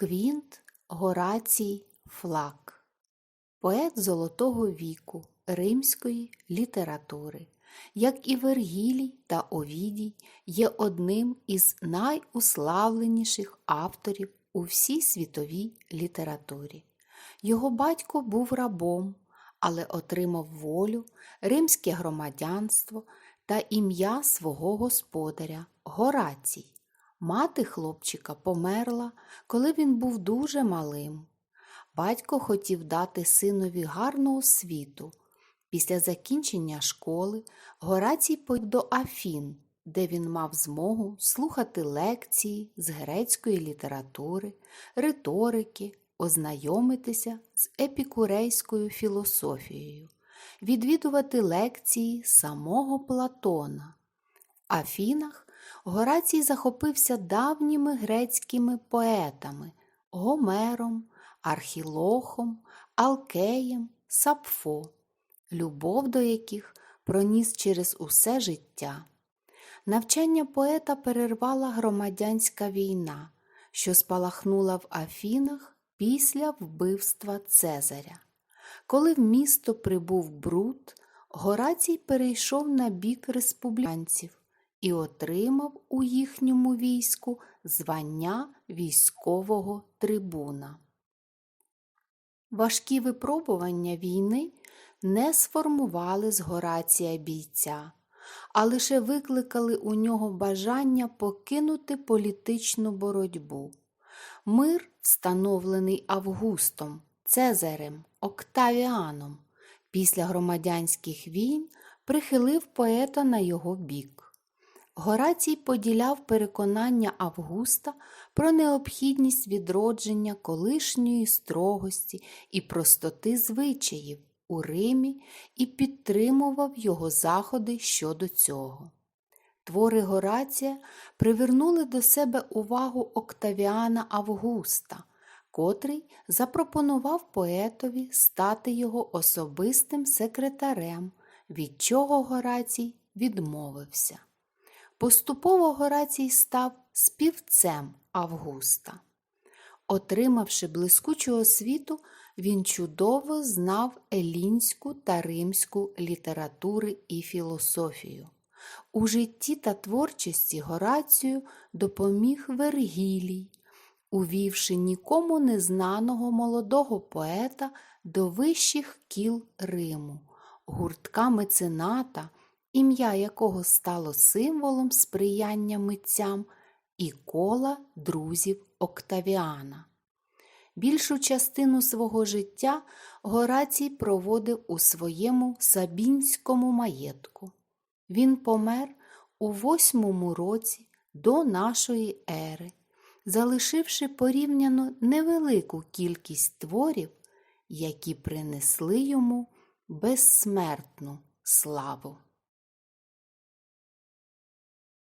Квінт Горацій Флак, поет золотого віку римської літератури, як і Вергілій та Овідій, є одним із найуславленіших авторів у всій світовій літературі. Його батько був рабом, але отримав волю, римське громадянство та ім'я свого господаря Горацій. Мати хлопчика померла, коли він був дуже малим. Батько хотів дати синові гарну освіту. Після закінчення школи Горацій поїхав до Афін, де він мав змогу слухати лекції з грецької літератури, риторики, ознайомитися з епікурейською філософією, відвідувати лекції самого Платона. В Афінах Горацій захопився давніми грецькими поетами Гомером, Архілохом, Алкеєм, Сапфо, любов до яких проніс через усе життя. Навчання поета перервала громадянська війна, що спалахнула в Афінах після вбивства Цезаря. Коли в місто прибув бруд, Горацій перейшов на бік республіканців і отримав у їхньому війську звання військового трибуна. Важкі випробування війни не сформували з Горація бійця, а лише викликали у нього бажання покинути політичну боротьбу. Мир, встановлений Августом, Цезарем, Октавіаном, після громадянських війн прихилив поета на його бік. Горацій поділяв переконання Августа про необхідність відродження колишньої строгості і простоти звичаїв у Римі і підтримував його заходи щодо цього. Твори Горація привернули до себе увагу Октавіана Августа, котрий запропонував поетові стати його особистим секретарем, від чого Горацій відмовився. Поступово Горацій став співцем Августа. Отримавши блискучу освіту, він чудово знав елінську та римську літератури і філософію. У житті та творчості Горацію допоміг Вергілій, увівши нікому незнаного молодого поета до вищих кіл Риму, гуртка мецената ім'я якого стало символом сприяння митцям і кола друзів Октавіана. Більшу частину свого життя Горацій проводив у своєму сабінському маєтку. Він помер у восьмому році до нашої ери, залишивши порівняно невелику кількість творів, які принесли йому безсмертну славу.